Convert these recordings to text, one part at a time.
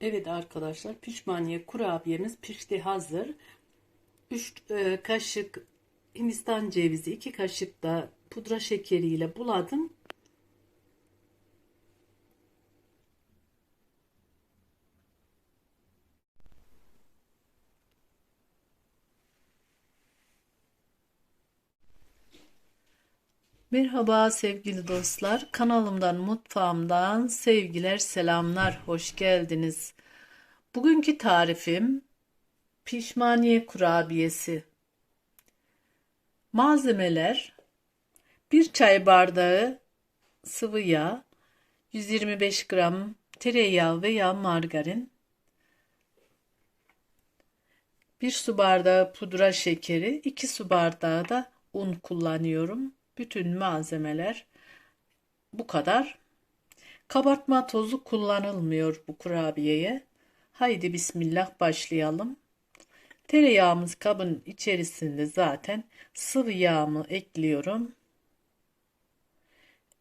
Evet arkadaşlar pişmaniye kurabiyemiz pişti hazır. 3 kaşık Hindistan cevizi 2 kaşık da pudra şekeriyle buladım. Merhaba sevgili dostlar. Kanalımdan, mutfağımdan sevgiler, selamlar. Hoş geldiniz. Bugünkü tarifim pişmaniye kurabiyesi. Malzemeler 1 çay bardağı sıvı yağ, 125 gram tereyağı veya margarin, 1 su bardağı pudra şekeri, 2 su bardağı da un kullanıyorum. Bütün malzemeler bu kadar. Kabartma tozu kullanılmıyor bu kurabiyeye. Haydi bismillah başlayalım. Tereyağımız kabın içerisinde zaten sıvı yağımı ekliyorum.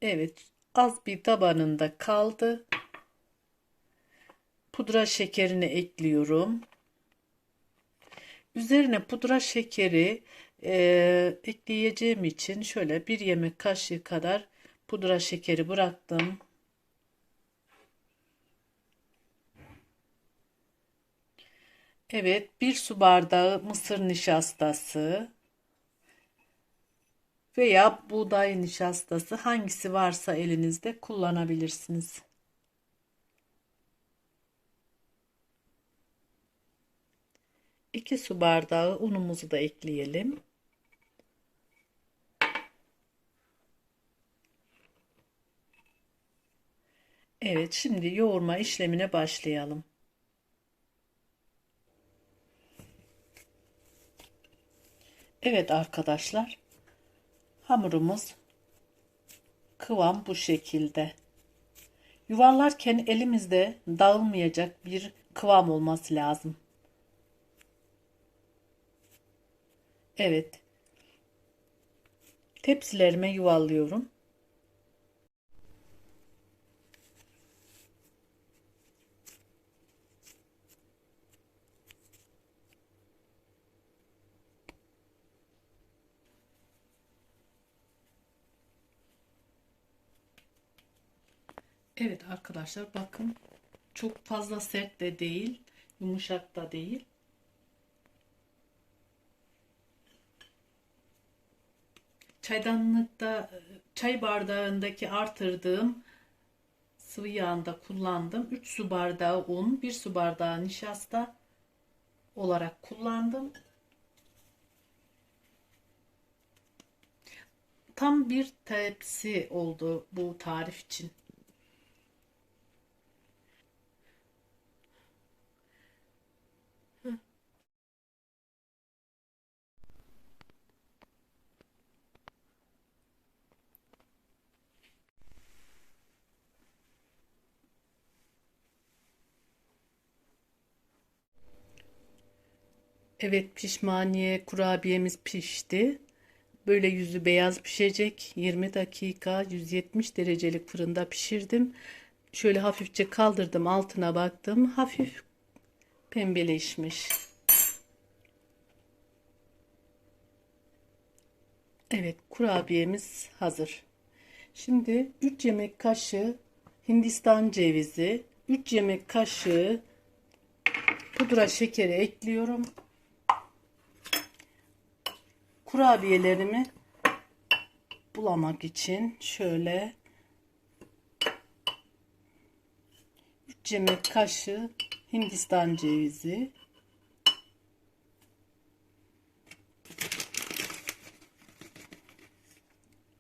Evet az bir tabanında kaldı. Pudra şekerini ekliyorum. Üzerine pudra şekeri e, ekleyeceğim için şöyle bir yemek kaşığı kadar pudra şekeri bıraktım. Evet, bir su bardağı mısır nişastası veya buğday nişastası hangisi varsa elinizde kullanabilirsiniz. İki su bardağı unumuzu da ekleyelim. Evet, şimdi yoğurma işlemine başlayalım. Evet arkadaşlar. Hamurumuz kıvam bu şekilde. Yuvarlarken elimizde dağılmayacak bir kıvam olması lazım. Evet. Tepsilerime yuvarlıyorum. Evet arkadaşlar bakın çok fazla sert de değil yumuşak da değil. Çaydanlıkta çay bardağındaki artırdığım sıvı yağında kullandım. 3 su bardağı un, 1 su bardağı nişasta olarak kullandım. Tam bir tepsi oldu bu tarif için. Evet pişmaniye kurabiyemiz pişti. Böyle yüzü beyaz pişecek. 20 dakika 170 derecelik fırında pişirdim. Şöyle hafifçe kaldırdım altına baktım. Hafif pembeleşmiş. Evet kurabiyemiz hazır. Şimdi 3 yemek kaşığı Hindistan cevizi, 3 yemek kaşığı pudra şekeri ekliyorum kurabiyelerimi bulamak için şöyle 3 yemek kaşığı Hindistan cevizi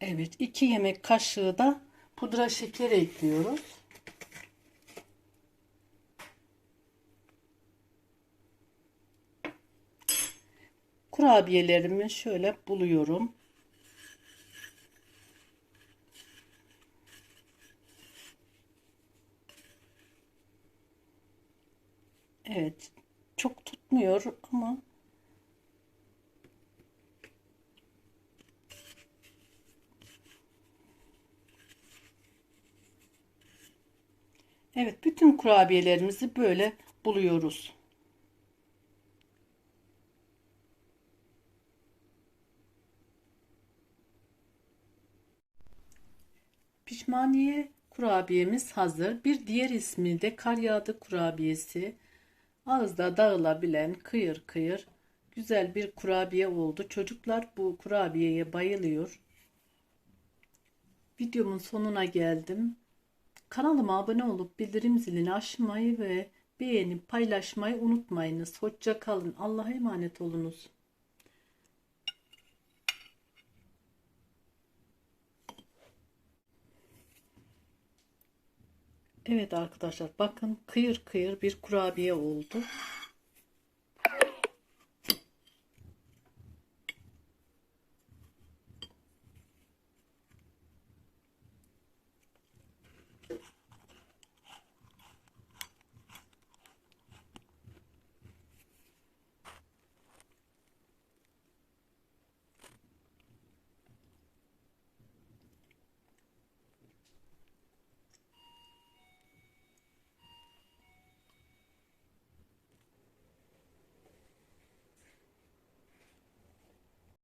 Evet 2 yemek kaşığı da pudra şeker ekliyoruz. Kurabiyelerimi şöyle buluyorum. Evet. Çok tutmuyor ama Evet, bütün kurabiyelerimizi böyle buluyoruz. Pişmaniye kurabiyemiz hazır. Bir diğer ismi de kar yağdı kurabiyesi. Ağızda dağılabilen kıyır kıyır güzel bir kurabiye oldu. Çocuklar bu kurabiyeye bayılıyor. Videomun sonuna geldim. Kanalıma abone olup bildirim zilini açmayı ve beğenip paylaşmayı unutmayınız. Hoşça kalın. Allah'a emanet olunuz. Evet arkadaşlar bakın kıyır kıyır bir kurabiye oldu.